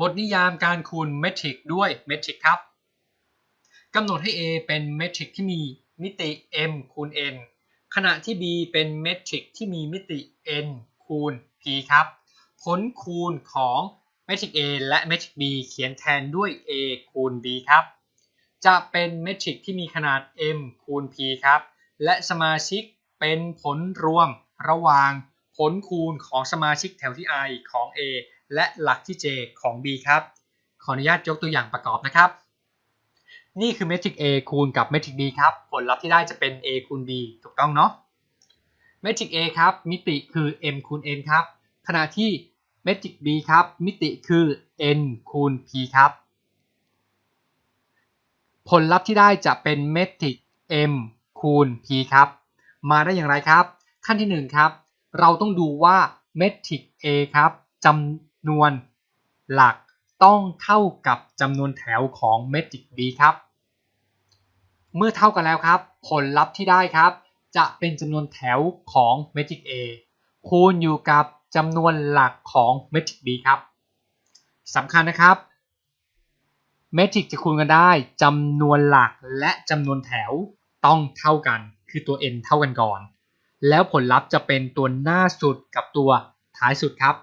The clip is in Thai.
บทนิยามการคูณเมทริกด้วยเมทริกครับกำหนดให้ A เป็นเมทริกที่มีมิติ m คูณ n ขณะที่ B เป็นเมทริกที่มีมิติ n คูณ p ครับ ผลคูณของเมทริก A และเมทริก B เขียนแทนด้วย A คูณ B ครับ จะเป็นเมทริกที่มีขนาด m คูณ p ครับ และสมาชิกเป็นผลรวมระหว่างผลคูณของสมาชิกแถวที่ i ของ A และหลักที่ j ของ b ครับ ขออนุญาตยกตัวอย่างประกอบนะครับ นี่คือเมทริก A คูณกับเมทริก B ครับ ผลลัพธ์ที่ได้จะเป็น A คูณ B ถูกต้องเนาะ เมทริก A ครับ มิติคือ m คูณ n ครับ ขณะที่เมทริก B ครับ มิติคือ n คูณ p ครับ ผลลัพธ์ที่ได้จะเป็นเมทริก m คูณ p ครับ มาได้อย่างไรครับ ขั้นที่ 1 ครับ เราต้องดูว่าเมทริก A ครับจำ นวนหลักต้องเท่ากับจำนวนแถวของเมทริก B ครับ เมื่อเท่ากันแล้วครับ ผลลัพธ์ที่ได้ครับ จะเป็นจำนวนแถวของเมทริก A คูณอยู่กับจำนวนหลักของเมทริก B ครับสำคัญนะครับเมทริกจะคูณกันได้จำนวนหลักและจำนวนแถวต้องเท่ากัน คือตัว n เท่ากันก่อน แล้วผลลัพธ์จะเป็นตัวหน้าสุดกับตัวท้ายสุดครับ